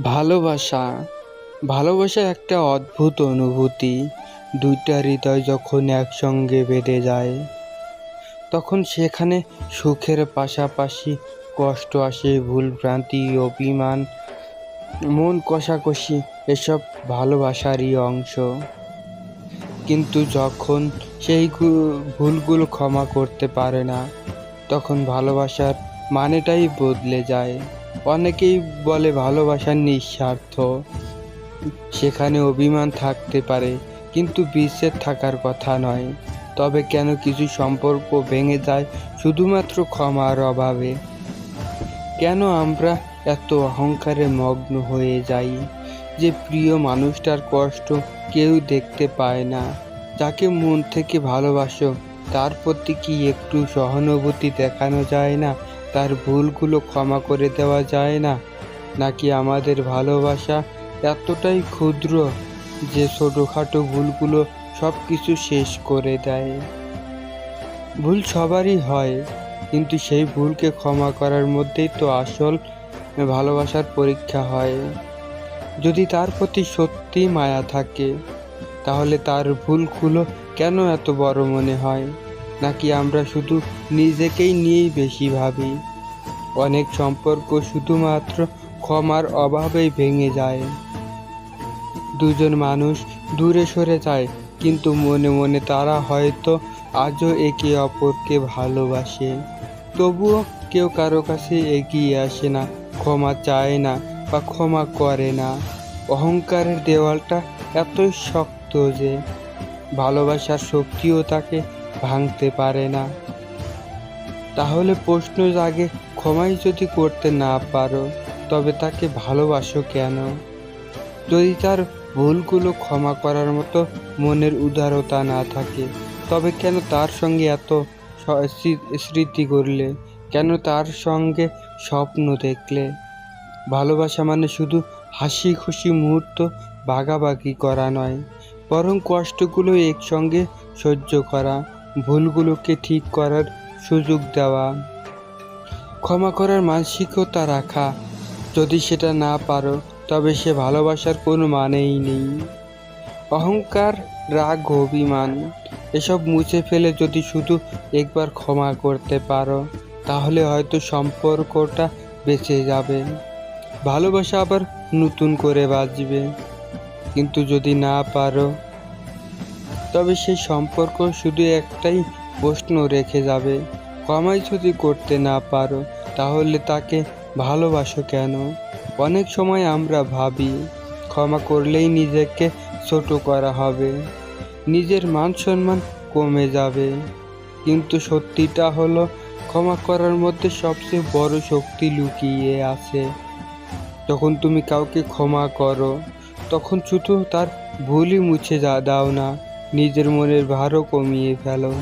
ভালোবাসা। ভালোবাসা একটা অদ্ভুত অনুভূতি। দুইটা হৃদয় যখন একসঙ্গে বেঁধে যায়, তখন সেখানে সুখের পাশাপাশি কষ্ট আসে ভুলভ্রান্তি অভিমান, মন কষাকষি, এসব ভালোবাসারই অংশ। কিন্তু যখন সেই ভুলগুলো ক্ষমা করতে পারে না, তখন ভালোবাসার মানেটাই বদলে যায়। অনেকেই বলে ভালোবাসা নিঃস্বার্থ। সেখানে অভিমান থাকতে পারে, কিন্তু বিচ্ছেদ থাকার কথা নয়। তবে কেন কিছু সম্পর্ক ভেঙে যায় শুধুমাত্র ক্ষমার অভাবে? কেন আমরা এত অহংকারে মগ্ন হয়ে যাই যে প্রিয় মানুষটার কষ্ট কেউ দেখতে পায় না? যাকে মন থেকে ভালোবাসো, তার প্রতি কি একটু সহানুভূতি দেখানো যায় না? তার ভুলগুলো ক্ষমা করে দেওয়া যায় না। নাকি আমাদের ভালোবাসা এতটাই ক্ষুদ্র যে ছোটোখাটো ভুলগুলো সব কিছু শেষ করে দেয়? ভুল সবারই হয়, কিন্তু সেই ভুলকে ক্ষমা করার মধ্যেই তো আসল ভালোবাসার পরীক্ষা হয়। যদি তার প্রতি সত্যি মায়া থাকে, তাহলে তার ভুলগুলো কেন এত বড় মনে হয়? নাকি আমরা শুধু নিজেকেই নিয়েই বেশি ভাবি? অনেক সম্পর্ক শুধুমাত্র ক্ষমার অভাবেই ভেঙে যায়। দুজন মানুষ দূরে সরে যায়, কিন্তু মনে মনে তারা হয়তো আজও একে অপরকে ভালোবাসে। তবুও কেউ কারও কাছে এগিয়ে আসে না, ক্ষমা চায় না বা ক্ষমা করে না। অহংকারের দেওয়ালটা এতই শক্ত যে, ভালোবাসার শক্তিও তাকে ভাঙতে পারে না। তাহলে প্রশ্ন জাগে, ক্ষমাই যদি করতে না পারো, তবে তাকে ভালোবাসো কেন? যদি তার ভুলগুলো ক্ষমা করার মতো মনের উদারতা না থাকে, তবে কেন তার সঙ্গে এত স্মৃতি করলে কেন তার সঙ্গে স্বপ্ন দেখলে? ভালোবাসা মানে শুধু হাসি খুশি মুহূর্ত ভাগাভাগি করা নয়, বরং কষ্টগুলো একসঙ্গে সহ্য করা। ভুলগুলোকে ঠিক করার সুযোগ দেওয়া। ক্ষমা করার মানসিকতা রাখা। যদি সেটা না পারো, তবে সে ভালোবাসার কোনো মানেই নেই। অহংকার, রাগ অভিমান, এসব মুছে ফেলে যদি শুধু একবার ক্ষমা করতে পারো, তাহলে হয়তো সম্পর্কটা বেঁচে যাবে। ভালোবাসা আবার নতুন করে বাঁচবে কিন্তু যদি না পারো তবে সেই সম্পর্ক শুধু একটাই প্রশ্ন রেখে যাবে। ক্ষমাই যদি করতে না পারো, তাহলে তাকে ভালোবাসো কেন? অনেক সময় আমরা ভাবি, ক্ষমা করলেই নিজেকে ছোট করা হবে। নিজের মান সম্মান কমে যাবে। কিন্তু সত্যিটা হলো, ক্ষমা করার মধ্যে সবচেয়ে বড় শক্তি লুকিয়ে আছে। যখন তুমি কাউকে ক্ষমা করো, তখন শুধু তার ভুলই মুছে যা, দাও না। নিজের মনের ভারও কমিয়ে ফেলো।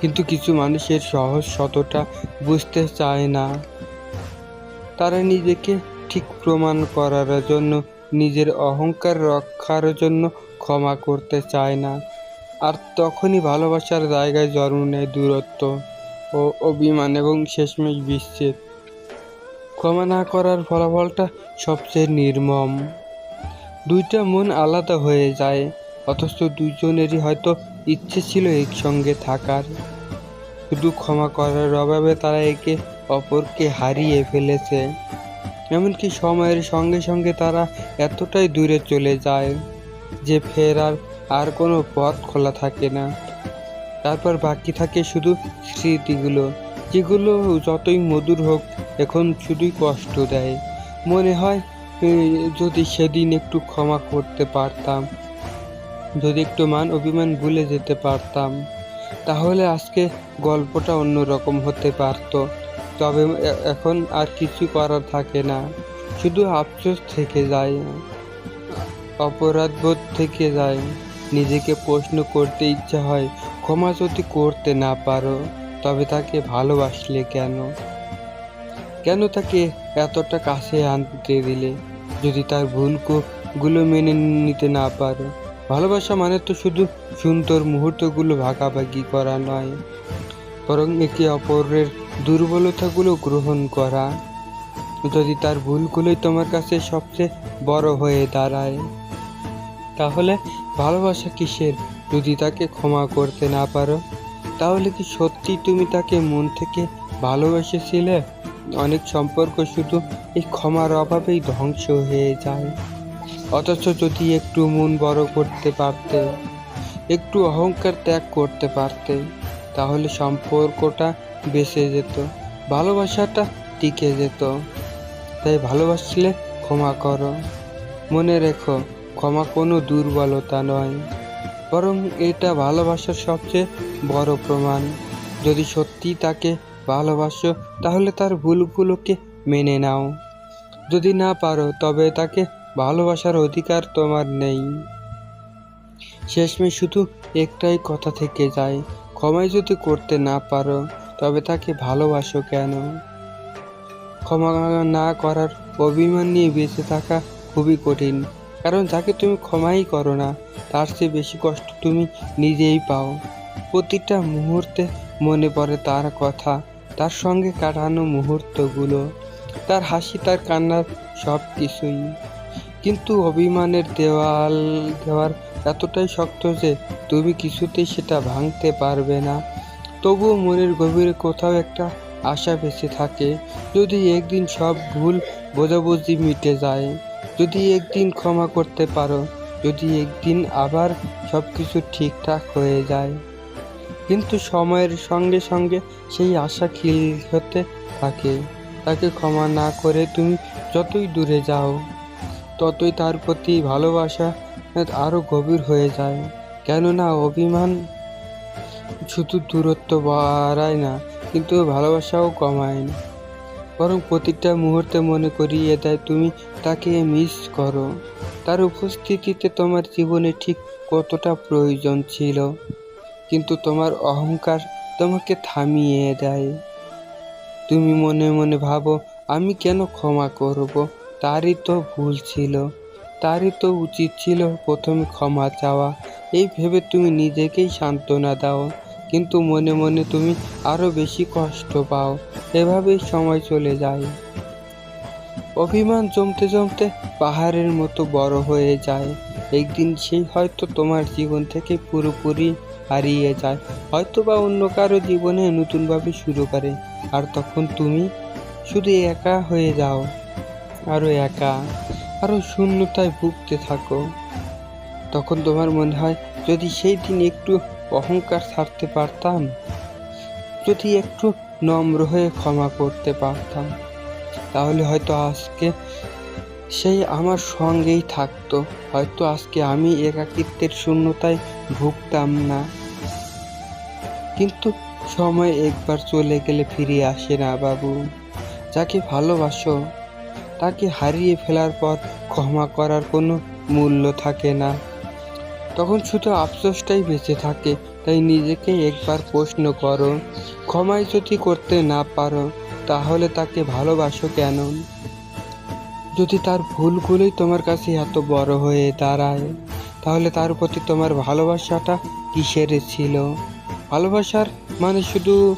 কিন্তু কিছু মানুষের সহজ শতটা বুঝতে চায় না। তারা নিজেকে ঠিক প্রমাণ করার জন্য, নিজের অহংকার রক্ষার জন্য ক্ষমা করতে চায় না। আর তখনই ভালোবাসার জায়গায় জন্ম নেয় দূরত্ব ও অভিমান এবং শেষমেশ বিচ্ছেদ। ক্ষমা না করার ফলাফলটা সবচেয়ে নির্মম। দুইটা মন আলাদা হয়ে যায়। অথচ দুজনেরই হয়তো ইচ্ছে ছিল একসঙ্গে থাকার। শুধু ক্ষমা করার অভাবে তারা একে অপরকে হারিয়ে ফেলেছে। এমনকি সময়ের সঙ্গে সঙ্গে তারা এতটাই দূরে চলে যায় যে ফেরার আর কোনো পথ খোলা থাকে না। তারপর বাকি থাকে শুধু স্মৃতিগুলো, যেগুলো যতই মধুর হোক, এখন শুধুই কষ্ট দেয়। মনে হয় যদি সেদিন একটু ক্ষমা করতে পারতাম। যদি একটু মান অভিমান ভুলে যেতে পারতাম, তাহলে আজকে গল্পটা অন্যরকম হতে পারতো। তবে এখন আর কিছু করার থাকে না। শুধু আফসোস থেকে যায়, অপরাধবোধ থেকে যায়। নিজেকে প্রশ্ন করতে ইচ্ছা হয়, ক্ষমা যদি করতে না পারো, তবে তাকে ভালোবাসলে কেন? কেন তাকে এতটা কাছে আনতে দিলে? যদি তার ভুল কো- গুলো মেনে নিতে না পারো ভালোবাসা মানে তো শুধু সুন্দর মুহূর্তগুলো ভাগাভাগি করা নয়, বরং একে অপরের দুর্বলতাগুলো গ্রহণ করা। যদি তার ভুলগুলোই তোমার কাছে সবচেয়ে বড় হয়ে দাঁড়ায়, তাহলে ভালোবাসা কিসের? যদি তাকে ক্ষমা করতে না পারো, তাহলে কি সত্যি তুমি তাকে মন থেকে ভালোবেসেছিলে? অনেক সম্পর্ক শুধু এই ক্ষমার অভাবেই ধ্বংস হয়ে যায়। অথচ যদি একটু মন বড় করতে পারতে, একটু অহংকার ত্যাগ করতে পারতে, তাহলে সম্পর্কটা বেঁচে যেত, ভালোবাসাটা টিকে যেত। তাই ভালোবাসলে ক্ষমা করো। মনে রেখো, ক্ষমা কোনো দুর্বলতা নয়, বরং এটা ভালোবাসার সবচেয়ে বড় প্রমাণ। যদি সত্যি তাকে ভালোবাসো, তাহলে তার ভুলগুলোকে মেনে নাও। যদি না পারো, তবে তাকে ভালোবাসার অধিকার তোমার নেই। শেষমেশ শুধু একটাই কথা থেকে যায়, ক্ষমাই যদি করতে না পারো, তবে তাকে ভালোবাসো কেন? ক্ষমা না করার অভিমান নিয়ে বেঁচে থাকা খুবই কঠিন, কারণ যাকে তুমি ক্ষমাই করো না, তার চেয়ে বেশি কষ্ট তুমি নিজেই পাও। প্রতিটা মুহূর্তে মনে পড়ে তার কথা, তার সঙ্গে কাটানো মুহূর্তগুলো, তার হাসি, তার কান্নার সব কিছুই কিন্তু অভিমানের দেওয়াল, দেওয়ার এতটাই শক্ত যে তুমি কিছুতেই সেটা ভাঙতে পারবে না। তবুও মনের গভীরে কোথাও একটা আশা বেঁচে থাকে, যদি একদিন সব ভুল বোঝাবুঝি মিটে যায়, যদি একদিন ক্ষমা করতে পারো, যদি একদিন আবার সব কিছু ঠিকঠাক হয়ে যায়। কিন্তু সময়ের সঙ্গে সঙ্গে সেই আশা খিল হতে থাকে, তাকে ক্ষমা না করে তুমি যতই দূরে যাও। ততই তার প্রতি ভালোবাসা আরও গভীর হয়ে যায়। কেননা অভিমান শুধু দূরত্ব বাড়ায় না, কিন্তু ভালোবাসাও কমায়। না বরং প্রতিটা মুহূর্তে মনে করিয়ে দেয়, তুমি তাকে মিস করো। তার উপস্থিতিতে তোমার জীবনে ঠিক কতটা প্রয়োজন ছিল, কিন্তু তোমার অহংকার তোমাকে থামিয়ে দেয়। তুমি মনে মনে ভাবো, আমি কেন ক্ষমা করব? তারই তো ভুল ছিল, তারই তো উচিত ছিল প্রথমে ক্ষমা চাওয়া। এই ভেবে তুমি নিজেকেই সান্ত্বনা দাও, কিন্তু মনে মনে তুমি আরও বেশি কষ্ট পাও। এভাবেই সময় চলে যায়। অভিমান জমতে জমতে পাহাড়ের মতো বড় হয়ে যায়। একদিন সেই হয়তো তোমার জীবন থেকে পুরোপুরি হারিয়ে যায় হয়তো বা অন্য কারও জীবনে নতুনভাবে শুরু করে, আর তখন তুমি শুধু একা হয়ে যাও। আরও একা আরও শূন্যতায় ভুগতে থাকো। তখন তোমার মনে হয়, যদি সেই দিন একটু অহংকার ছাড়তে পারতাম, যদি একটু নম্র হয়ে ক্ষমা করতে পারতাম, তাহলে হয়তো আজকে সেই আমার সঙ্গেই থাকতো। হয়তো আজকে আমি একাকিত্বের শূন্যতায় ভুগতাম না। কিন্তু সময় একবার চলে গেলে ফিরে আসে না বাবু। যাকে ভালোবাসো তাকে হারিয়ে ফেলার পর ক্ষমা করার কোনো মূল্য থাকে না। তখন শুধু আফসোসটাই বেঁচে থাকে, তাই নিজেকে একবার প্রশ্ন করো, ক্ষমাই যদি করতে না পারো, তাহলে তাকে ভালোবাসো কেন? যদি তার ভুলগুলোই তোমার কাছে এত বড় হয়ে দাঁড়ায়, তাহলে তার প্রতি তোমার ভালোবাসাটা কিসের ছিল? ভালোবাসার মানে শুধু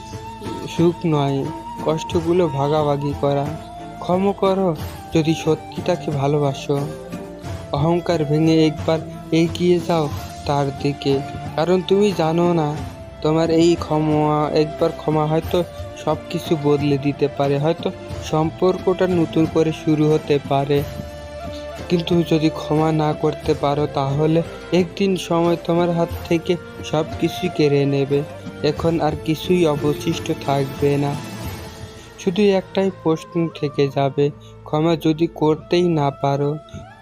সুখ নয়, কষ্টগুলো ভাগাভাগি করা। ক্ষম করো যদি সত্যি তাকে ভালোবাসো। অহংকার ভেঙে একবার এগিয়ে যাও তার দিকে। কারণ তুমি জানো না, তোমার এই ক্ষমা, একবার ক্ষমা হয়তো সব কিছু বদলে দিতে পারে। হয়তো সম্পর্কটা নতুন করে শুরু হতে পারে। কিন্তু যদি ক্ষমা না করতে পারো, তাহলে একদিন সময় তোমার হাত থেকে সব কিছুই কেড়ে নেবে। এখন আর কিছুই অবশিষ্ট থাকবে না। শুধু একটাই প্রশ্ন থেকে যাবে, ক্ষমা যদি করতেই না পারো,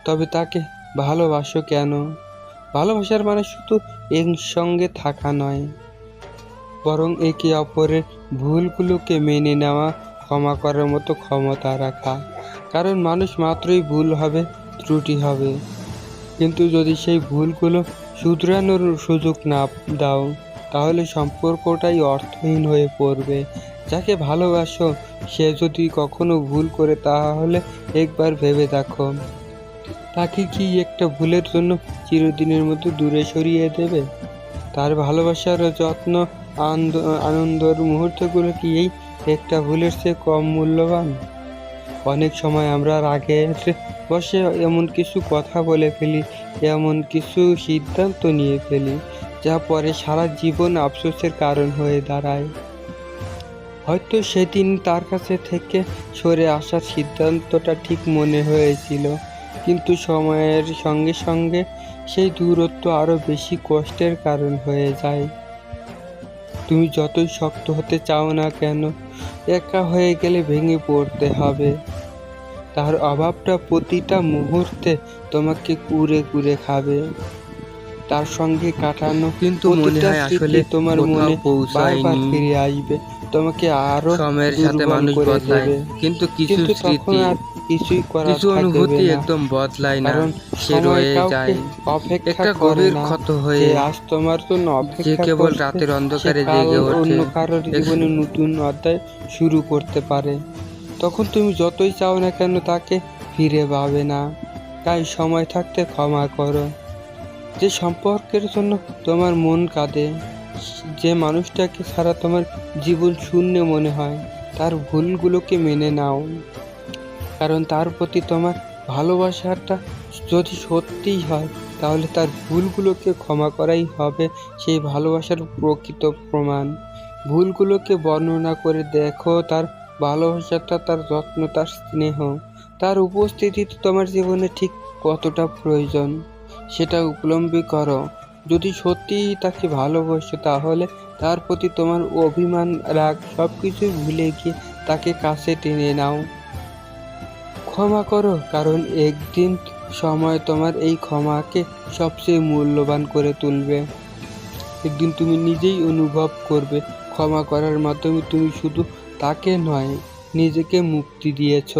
তবে তাকে ভালোবাসো কেন? ভালোবাসার মানে শুধু এর সঙ্গে থাকা নয়, বরং একে অপরের ভুলগুলোকে মেনে নেওয়া, ক্ষমা করার মতো ক্ষমতা রাখা। কারণ মানুষ মাত্রই ভুল হবে, ত্রুটি হবে। কিন্তু যদি সেই ভুলগুলো শুধরানোর সুযোগ না দাও, তাহলে সম্পর্কটাই অর্থহীন হয়ে পড়বে। যাকে ভালোবাসো, সে যদি কখনো ভুল করে তাহলে একবার ভেবে দেখো। তাকে কি একটা ভুলের জন্য চিরদিনের মতো দূরে সরিয়ে দেবে? তার ভালোবাসার যত্ন, আনন্দ, আনন্দর মুহূর্তগুলো কি এই একটা ভুলের চেয়ে কম মূল্যবান? অনেক সময় আমরা রাগের বসে এমন কিছু কথা বলে ফেলি, এমন কিছু সিদ্ধান্ত নিয়ে ফেলি, যা পরে সারা জীবন আফসোসের কারণ হয়ে দাঁড়ায়। হয়তো সেদিন তার কাছে থেকে সরে আসার সিদ্ধান্তটা ঠিক মনে হয়েছিল। কিন্তু সময়ের সঙ্গে সঙ্গে সেই দূরত্ব আরও বেশি কষ্টের কারণ হয়ে যায়। তুমি যতই শক্ত হতে চাও না কেন একা হয়ে গেলে ভেঙে পড়তে হবে। তার অভাবটা প্রতিটা মুহূর্তে তোমাকে কুরে কুরে খাবে। তার সঙ্গে কাটানো কিন্তু মনে হয় আসলে তোমার মনে। বারবার ফিরে আসবে। তোমাকে আরও সময়ের সাথে মানুষ বদলায়। কিন্তু কিছু স্মৃতি কিছুই করার কিছু অনুভূতি একদম বদলায় না। সে রয়ে যায়। অপেক্ষা একটা গভীর ক্ষত হয়ে আজ তোমার জন্য যে কেবল রাতের অন্ধকারে জেগে ওঠে। অন্য কারোর জীবনে নতুন অধ্যায় শুরু করতে পারে। তখন তুমি যতই চাও না কেন তাকে ফিরে পাবে না। তাই সময় থাকতে ক্ষমা করো। যে সম্পর্কের জন্য তোমার মন কাঁদে যে মানুষটাকে ছাড়া তোমার জীবন শূন্য মনে হয়, তার ভুলগুলোকে মেনে নাও। কারণ তার প্রতি তোমার ভালোবাসাটা যদি সত্যিই হয়, তাহলে তার ভুলগুলোকে ক্ষমা করাই হবে সেই ভালোবাসার প্রকৃত প্রমাণ। ভুলগুলোকে বর্ণনা করে দেখো, তার ভালোবাসাটা, তার যত্ন, তার স্নেহ, তার উপস্থিতিতে তোমার জীবনে ঠিক কতটা প্রয়োজন, সেটা উপলম্বী করো। যদি সত্যিই তাকে ভালোবাসো, তাহলে তার প্রতি তোমার অভিমান, রাগ সব কিছুই ভুলে গিয়ে তাকে কাছে টেনে নাও। ক্ষমা করো, কারণ একদিন সময় তোমার এই ক্ষমাকে সবচেয়ে মূল্যবান করে তুলবে। একদিন তুমি নিজেই অনুভব করবে, ক্ষমা করার মাধ্যমে তুমি শুধু তাকে নয়, নিজেকে মুক্তি দিয়েছ।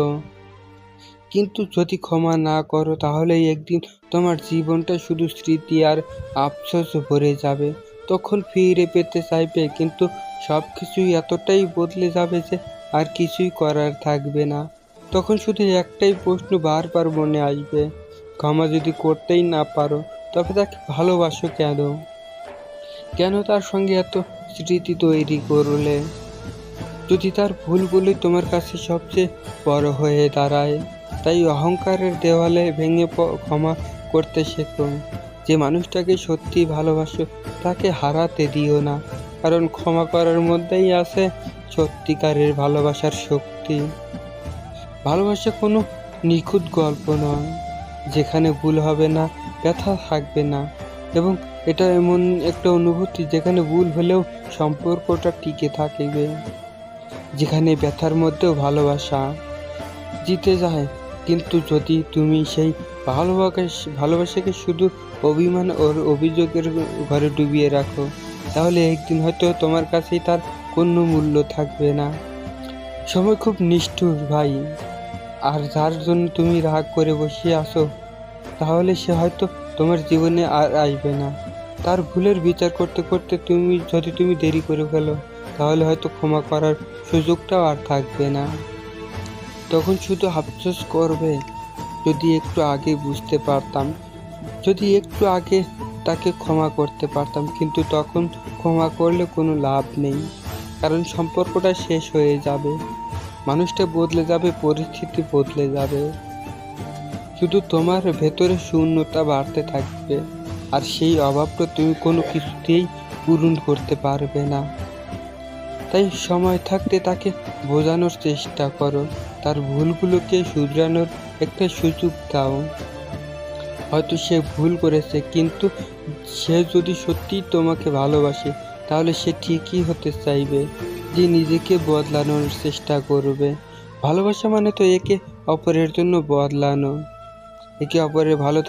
কিন্তু যদি ক্ষমা না করো তাহলে একদিন তোমার জীবনটা শুধু স্মৃতি আর আফসোস ভরে যাবে। তখন ফিরে পেতে চাইবে, কিন্তু সব কিছুই এতটাই বদলে যাবে যে আর কিছুই করার থাকবে না। তখন শুধু একটাই প্রশ্ন বারবার মনে আসবে, ক্ষমা যদি করতেই না পারো, তবে তাকে ভালোবাসো কেন? কেন তার সঙ্গে এত স্মৃতি তৈরি করলে? যদি তার ভুলগুলি তোমার কাছে সবচেয়ে বড় হয়ে দাঁড়ায় তাই অহংকারের দেওয়ালে ভেঙে ক্ষমা করতে শেখো। যে মানুষটাকে সত্যি ভালোবাসো, তাকে হারাতে দিও না। কারণ ক্ষমা করার মধ্যেই আছে সত্যিকারের ভালোবাসার শক্তি। ভালোবাসা কোনো নিখুঁত গল্প নয়। যেখানে ভুল হবে না, ব্যথা থাকবে না। এবং এটা এমন একটা অনুভূতি যেখানে ভুল হলেও সম্পর্কটা টিকে থাকবে। যেখানে ব্যথার মধ্যেও ভালোবাসা জিতে যায়। কিন্তু যদি তুমি সেই ভালোবাসা ভালোবাসাকে শুধু অভিমান ওর অভিযোগের ঘরে ডুবিয়ে রাখো, তাহলে একদিন হয়তো তোমার কাছেই তার কোনো মূল্য থাকবে না। সময় খুব নিষ্ঠুর ভাই। আর যার জন্য তুমি রাগ করে বসে আসো তাহলে সে হয়তো তোমার জীবনে আর আসবে না। তার ভুলের বিচার করতে করতে তুমি, যদি তুমি দেরি করে ফেলো, তাহলে হয়তো ক্ষমা করার সুযোগটাও আর থাকবে না। তখন শুধু আফসোস করবে যদি একটু আগে বুঝতে পারতাম। যদি একটু আগে তাকে ক্ষমা করতে পারতাম, কিন্তু তখন ক্ষমা করলে কোনো লাভ নেই, কারণ সম্পর্কটা শেষ হয়ে যাবে। মানুষটা বদলে যাবে, পরিস্থিতি বদলে যাবে। শুধু তোমার ভেতরে শূন্যতা বাড়তে থাকবে, আর সেই অভাবটা তুমি কোনো কিছুতেই পূরণ করতে পারবে না। তাই সময় থাকতে তাকে বোঝানোর চেষ্টা করো। তার ভুলগুলোকে শুধরানোর একটা সুযোগ দাও। হয়তো সে ভুল করেছে, কিন্তু সে যদি সত্যি তোমাকে ভালোবাসে, তাহলে সে ঠিকই হতে চাইবে যে নিজেকে বদলানোর চেষ্টা করবে। ভালোবাসা মানে তো একে অপরের জন্য বদলানো। একে অপরের ভালো